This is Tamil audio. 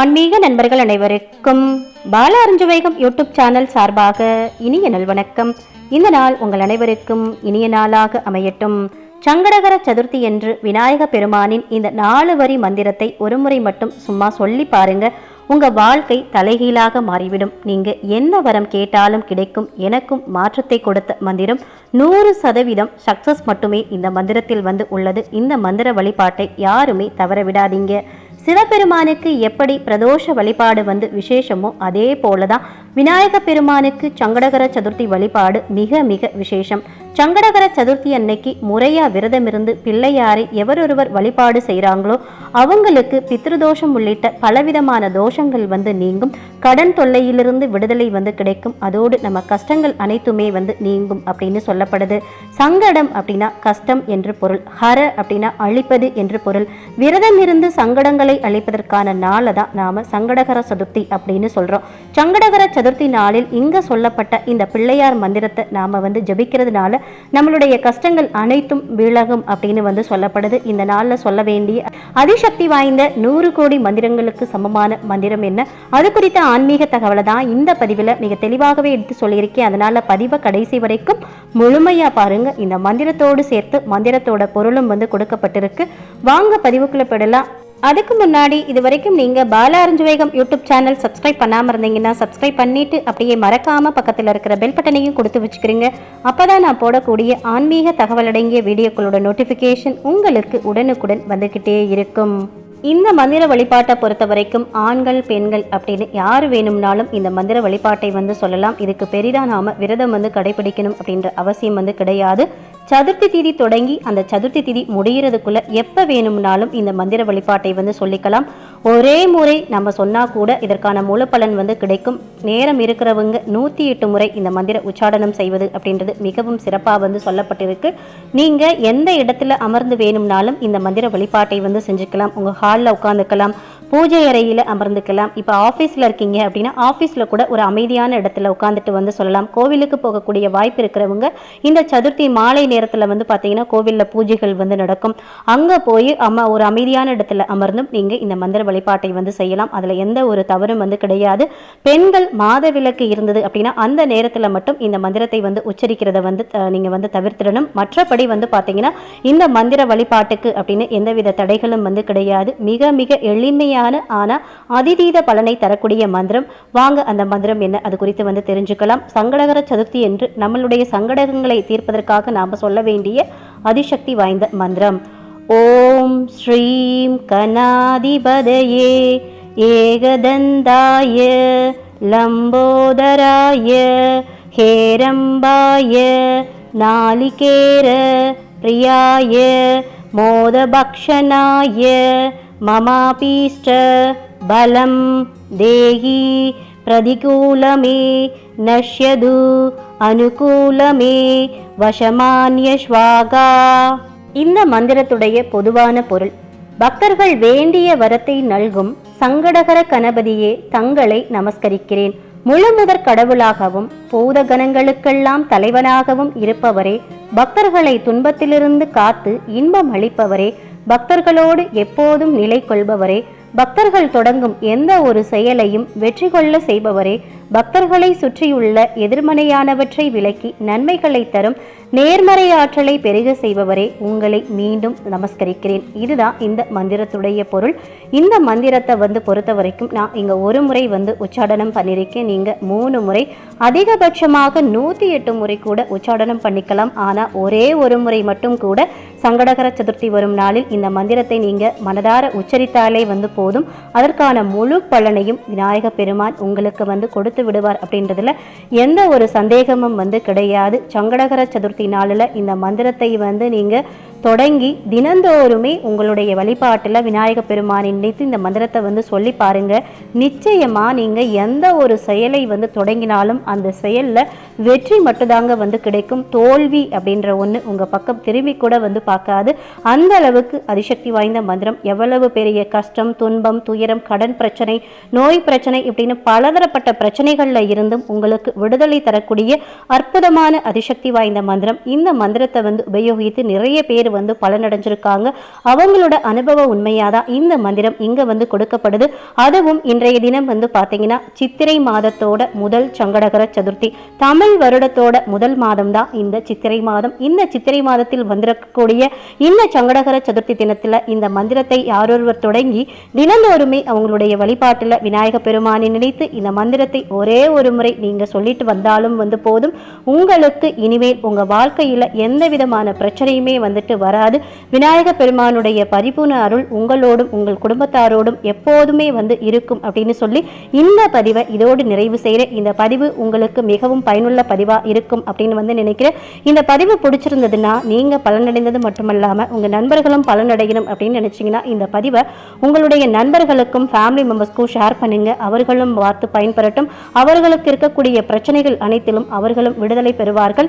ஆன்மீக நண்பர்கள் அனைவருக்கும் பால அருஞ்சுவேகம் யூடியூப் சேனல் சார்பாக இனிய நல்வணக்கம் இந்த நாள் உங்கள் அனைவருக்கும் இனிய நாளாக அமையட்டும். சங்கடகர சதுர்த்தி என்று விநாயக பெருமானின் இந்த நாலு வரி மந்திரத்தை ஒருமுறை மட்டும் சும்மா சொல்லி பாருங்க. உங்க வாழ்க்கை தலைகீழாக மாறிவிடும். நீங்க என்ன வரம் கேட்டாலும் கிடைக்கும். எனக்கும் மாற்றத்தை கொடுத்த மந்திரம் நூறு சதவீதம் சக்சஸ் மட்டுமே இந்த மந்திரத்தில் வந்து உள்ளது. இந்த மந்திர வழிபாட்டை யாருமே தவற விடாதீங்க. சிவபெருமானுக்கு எப்படி பிரதோஷ வழிபாடு வந்து விசேஷமோ அதே போலதான் விநாயக பெருமானுக்கு சங்கடகர சதுர்த்தி வழிபாடு மிக மிக விசேஷம். சங்கடகர சதுர்த்தி அன்னைக்கு முறையா விரதம் இருந்து பிள்ளையாரை எவரொருவர் வழிபாடு செய்கிறாங்களோ அவங்களுக்கு பித்ருதோஷம் உள்ளிட்ட பலவிதமான தோஷங்கள் வந்து நீங்கும். கடன் தொல்லையிலிருந்து விடுதலை வந்து கிடைக்கும். அதோடு நம்ம கஷ்டங்கள் அனைத்துமே வந்து நீங்கும் அப்படின்னு சொல்லப்படுது. சங்கடம் அப்படின்னா கஷ்டம் என்று பொருள். ஹர அப்படின்னா அழிப்பது என்று பொருள். விரதம் இருந்து சங்கடங்களை அழிப்பதற்கான நாளை தான் நாம சங்கடகர சதுர்த்தி அப்படின்னு சொல்றோம். சங்கடகர சதுர்த்தி நாளில் இங்க சொல்லப்பட்ட இந்த பிள்ளையார் மந்திரத்தை நாம வந்து ஜபிக்கிறதுனால நம்மளுடைய கஷ்டங்கள் அனைத்தும் விலகும் அப்படின்னு வந்து சொல்லப்படுது. இந்த நாளில் சொல்ல வேண்டிய அதிசக்தி வாய்ந்த நூறு கோடி மந்திரங்களுக்கு சமமான மந்திரம் என்ன? அது குறித்த ஆன்மீக தகவலை தான் இந்த பதிவில் மிக தெளிவாகவே எடுத்து சொல்லியிருக்கேன் அதனால பதிவை கடைசி வரைக்கும் முழுமையா பாருங்க. இந்த மந்திரத்தோடு சேர்த்து மந்திரத்தோட பொருளும் வந்து கொடுக்கப்பட்டிருக்கு. வாங்க பதிவுக்குள்ள போயிடலாம். அதுக்கு முன்னாடி இது வரைக்கும் நீங்க பால அருஞ்சுவேகம் யூடியூப் சேனல் சப்ஸ்கிரைப் பண்ணாமல் இருந்தீங்கன்னா சப்ஸ்கிரைப் பண்ணிட்டு அப்படியே மறக்காம பக்கத்துல இருக்கிற பெல் பட்டனையும் கொடுத்து வச்சுக்கிறீங்க. அப்பதான் நான் போடக்கூடிய ஆன்மீக தகவல் அடங்கிய வீடியோக்களோட நோட்டிபிகேஷன் உங்களுக்கு உடனுக்குடன் வந்துகிட்டே இருக்கும். இந்த மந்திர வழிபாட்டை பொறுத்த வரைக்கும் ஆண்கள் பெண்கள் அப்படின்னு யார் வேணும்னாலும் இந்த மந்திர வழிபாட்டை வந்து சொல்லலாம். இதுக்கு பெரிதா நாம விரதம் வந்து கடைபிடிக்கணும் அப்படின்ற அவசியம் வந்து கிடையாது. சதுர்த்தி திதி தொடங்கி அந்த சதுர்த்தி திதி முடிகிறதுக்குள்ள எப்போ வேணும்னாலும் இந்த மந்திர வழிபாட்டை வந்து சொல்லிக்கலாம். ஒரே முறை நம்ம சொன்னால் கூட இதற்கான மூலப்பலன் வந்து கிடைக்கும். நேரம் இருக்கிறவங்க நூற்றி எட்டு முறை இந்த மந்திர உச்சாடனம் செய்வது அப்படின்றது மிகவும் சிறப்பாக வந்து சொல்லப்பட்டிருக்கு. நீங்கள் எந்த இடத்துல அமர்ந்து வேணும்னாலும் இந்த மந்திர வழிபாட்டை வந்து செஞ்சுக்கலாம். உங்கள் ஹாலில் உட்காந்துக்கலாம் பூஜை அறையில் அமர்ந்துக்கலாம். இப்போ ஆஃபீஸில் இருக்கீங்க அப்படின்னா ஆஃபீஸில் கூட ஒரு அமைதியான இடத்துல உட்காந்துட்டு வந்து சொல்லலாம். கோவிலுக்கு போகக்கூடிய வாய்ப்பு இருக்கிறவங்க இந்த சதுர்த்தி மாலை நேரத்தில் வந்து பார்த்தீங்கன்னா கோவிலில் பூஜைகள் வந்து நடக்கும். அங்கே போய் அம்மா ஒரு அமைதியான இடத்துல அமர்ந்தும் நீங்கள் இந்த மந்திர வழிபாட்டை வந்து செய்யலாம். அதில் எந்த ஒரு தவறும் வந்து கிடையாது. பெண்கள் மாத விளக்கு இருந்தது அப்படின்னா அந்த நேரத்தில் மட்டும் இந்த மந்திரத்தை வந்து உச்சரிக்கிறத வந்து நீங்கள் நீங்க வந்து தவிர்த்திடணும். மற்றபடி வந்து பார்த்தீங்கன்னா இந்த மந்திர வழிபாட்டுக்கு அப்படின்னு எந்தவித தடைகளும் வந்து கிடையாது. மிக மிக எளிமையான ஆனா அதிதீத பலனை தரக்கூடிய மந்திரம். வாங்க அந்த மந்திரம் என்ன? அது குறித்து வந்து தெரிஞ்சுக்கலாம். சங்கடகர சதுர்த்தி என்று நம்மளுடைய சங்கடகங்களை தீர்ப்பதற்காக நாம சொல்ல வேண்டிய அதிசக்தி வாய்ந்த மந்திரம். ॐ श्रीं कनादिपदये एकदन्ताय लम्बोदराय हेरम्बाय नालिकेर प्रियाय मोदभक्षणाय ममापीष्ट बलं देहि प्रतिकूलमे नश्यदु अनुकूलमे वशमान्यश्वागा। இந்த மந்திரத்துடைய பொதுவான பொருள். பக்தர்கள் வேண்டிய வரத்தை நல்கும் சங்கடகர கணபதியே தங்களை நமஸ்கரிக்கிறேன். முழுமுதற் கடவுளாகவும் பூதகணங்களுக்கெல்லாம் தலைவனாகவும் இருப்பவரே பக்தர்களை துன்பத்திலிருந்து காத்து இன்பம் அளிப்பவரே பக்தர்களோடு எப்போதும் நிலை கொள்பவரே பக்தர்கள் தொடங்கும் எந்த ஒரு செயலையும் வெற்றி கொள்ள செய்பவரே. பக்தர்களை சுற்றியுள்ள எதிர்மறையானவற்றை விலக்கி நன்மைகளை தரும் நேர்மறை ஆற்றலை பெருக செய்பவரே உங்களை மீண்டும் நமஸ்கரிக்கிறேன். இதுதான் இந்த மந்திரத்துடைய பொருள். இந்த மந்திரத்தை வந்து பொறுத்த வரைக்கும் நான் இங்க ஒரு முறை வந்து உச்சாடனம் பண்ணியிருக்கேன் நீங்கள் மூணு முறை அதிகபட்சமாக நூத்தி எட்டு முறை கூட உச்சாடனம் பண்ணிக்கலாம். ஆனால் ஒரே ஒரு முறை மட்டும் கூட சங்கடகர சதுர்த்தி வரும் நாளில் இந்த மந்திரத்தை நீங்க மனதார உச்சரித்தாலே வந்து போதும். அதற்கான முழு பலனையும் விநாயக பெருமான் உங்களுக்கு வந்து கொடுத்து விடுவார் அப்படின்றதுல எந்த ஒரு சந்தேகமும் வந்து கிடையாது. சங்கடகர சதுர்த்தி நாளில் இந்த மந்திரத்தை வந்து நீங்கள் தொடங்கி தினந்தோறுமே உங்களுடைய வழிபாட்டில் விநாயக பெருமானை நினைத்து இந்த மந்திரத்தை வந்து சொல்லி பாருங்க. நிச்சயமாக நீங்கள் எந்த ஒரு செயலை வந்து தொடங்கினாலும் அந்த செயலில் வெற்றி மட்டும்தாங்க வந்து கிடைக்கும். தோல்வி அப்படின்ற ஒன்று உங்கள் பக்கம் திரும்பி கூட வந்து பார்க்காது. அந்த அளவுக்கு அதிசக்தி வாய்ந்த மந்திரம். எவ்வளவு பெரிய கஷ்டம் துன்பம் துயரம் கடன் பிரச்சனை நோய் பிரச்சனை இப்படின்னு பலதரப்பட்ட பிரச்சனைகளில் இருந்தும் உங்களுக்கு விடுதலை தரக்கூடிய அற்புதமான அதிசக்தி வாய்ந்த மந்திரம். இந்த மந்திரத்தை வந்து உபயோகித்து நிறைய பேர் வந்து பலனடைஞ்சிருக்காங்க. அவங்களோட அனுபவ உண்மையாக தான் இந்த மந்திரம் இங்கே வந்து கொடுக்கப்படுது. அதுவும் இன்றைய தினம் வந்து பார்த்தீங்கன்னா சித்திரை மாதத்தோட முதல் சங்கடகர சதுர்த்தி. தமிழ் வருடத்தோட முதல் மாதம் தான் இந்த சித்திரை மாதம். இந்த சித்திரை மாதத்தில் வந்திருக்கக்கூடிய இந்த சங்கடகர சதுர்த்தி தினத்தில் இந்த மந்திரத்தை யாரொருவர் தொடங்கி தினந்தோறுமே அவங்களுடைய வழிபாட்டில் விநாயக பெருமானை நினைத்து இந்த மந்திரத்தை ஒரே ஒரு முறை நீங்கள் சொல்லிட்டு வந்தாலும் வந்து போதும். உங்களுக்கு இனிமேல் உங்கள் வாழ்க்கையில் எந்த விதமான பிரச்சனையுமே வந்துட்டு வராது. விநாயக பெருமானுடைய பரிபூர்ண அருள் உங்களோடும் உங்கள் குடும்பத்தாரோடும் எப்போதுமே வந்து இருக்கும் அப்படின்னு சொல்லி இந்த பதிவை இதோடு நிறைவு செய்கிறேன். இந்த பதிவு உங்களுக்கு மிகவும் பயனுள்ள பதிவாக இருக்கும் அப்படின்னு வந்து நினைக்கிறேன். இந்த பதிவு பிடிச்சிருந்ததுன்னா நீங்கள் பலனடைந்தது மட்டுமல்லாமல் உங்கள் நண்பர்களும் பலனடையணும் அப்படின்னு நினச்சிங்கன்னா இந்த பதிவை உங்களுடைய நண்பர்களுக்கும் ஃபேமிலி மெம்பர்ஸ்க்கும் ஷேர் பண்ணுங்க. அவர்களும் பார்த்து பயன்பெறட்டும். அவர்களுக்கு இருக்கக்கூடிய பிரச்சனைகள் அனைத்திலும் அவர்களும் விடுதலை பெறுவார்கள்.